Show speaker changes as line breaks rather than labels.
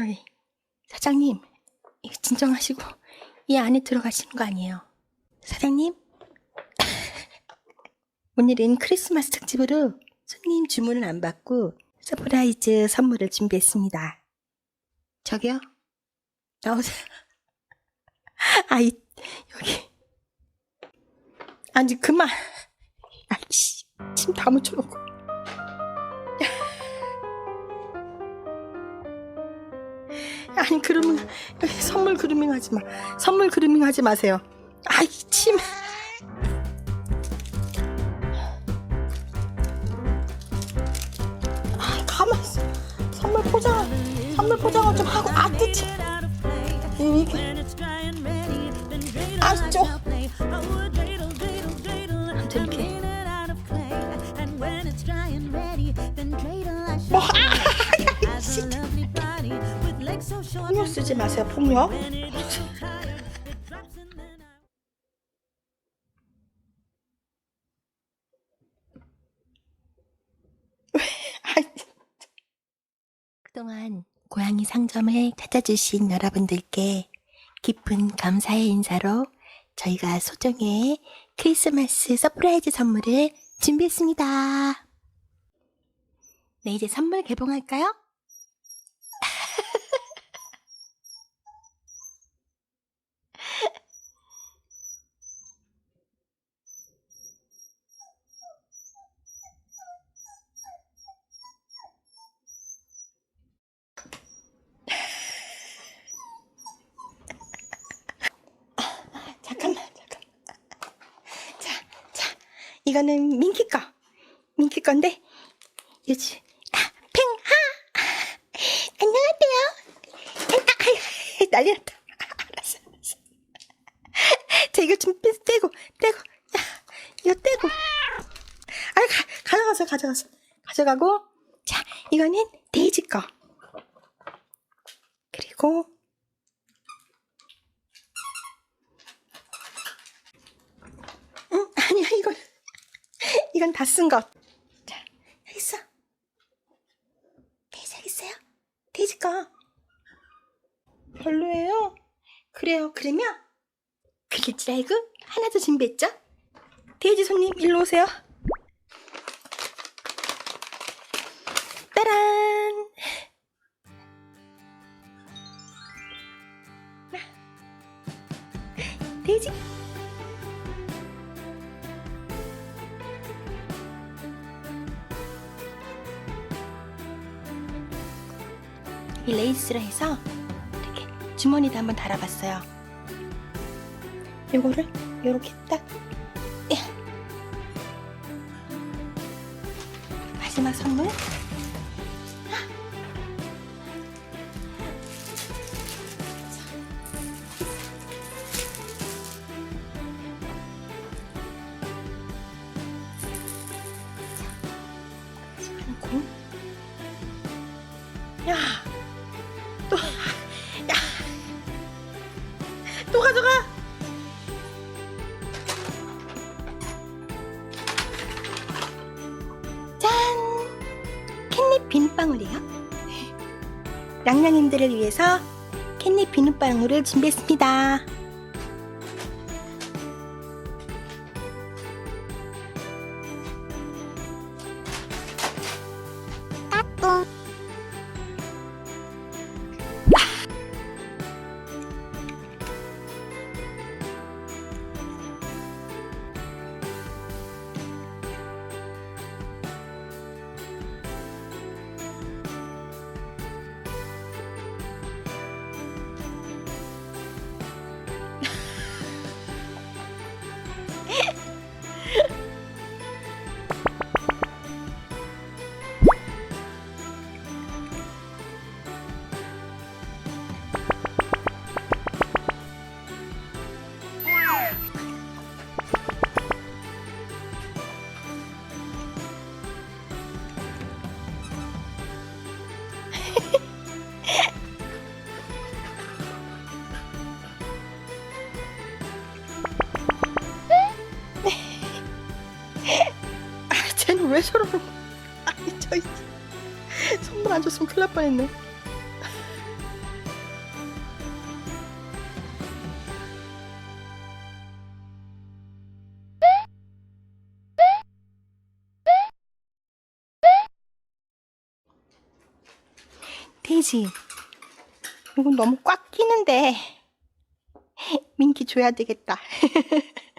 저기 사장님 진정하시고 이 안에 들어가시는 거 아니에요? 사장님 오늘은 크리스마스 특집으로 손님 주문은 안 받고 서프라이즈 선물을 준비했습니다. 저기요? 나오세요. 아이 여기 아니 그만 아이씨 침 다 묻혀놓고 아니 그루밍 선물 그루밍 하지 마 선물 그루밍 하지 마세요 아이 침 아, 가만 있어. 선물 포장, 선물 포장을 좀 하고 아 뜨지. 이게 아 좀. 아무튼 이렇게 폭력 쓰지 마세요 폭력. 그동안 고양이 상점을 찾아주신 여러분들께 깊은 감사의 인사로 저희가 소정의 크리스마스 서프라이즈 선물을 준비했습니다. 네, 이제 선물 개봉할까요? 잠깐만, 잠깐만. 자, 자, 이거는 민키 거. 민키 건데, 요즘, 아, 팽하! 안녕하세요. 아, 아, 난리 났다. 아, 알았어, 알았어. 자, 이거 좀 떼- 떼고, 떼고, 야, 이거 떼고. 아, 가, 가져가서, 가져가서. 가져가고, 자, 이거는 데이지 거. 그리고, 응, 아니야, 이건, 이건 다 쓴 것. 자, 여기 있어. 돼지 여기 있어요? 돼지 거. 별로예요? 그래요, 그러면, 그럴 줄 알고 하나 더 준비했죠? 돼지 손님, 일로 오세요. 따란! 돼지. 이 레이스로 해서 이렇게 주머니도 한번 달아봤어요. 요거를 요렇게 딱 예. 마지막 선물 또, 야, 또 가져가. 짠, 캣닙 비눗방울이에요. 냥냥님들을 위해서 캣닙 비눗방울을 준비했습니다. 왜 저러는 아니 저 이제 선물 안 줬으면 큰일 날 뻔했네. 돼지. 이건 너무 꽉 끼는데. 민기 줘야 되겠다.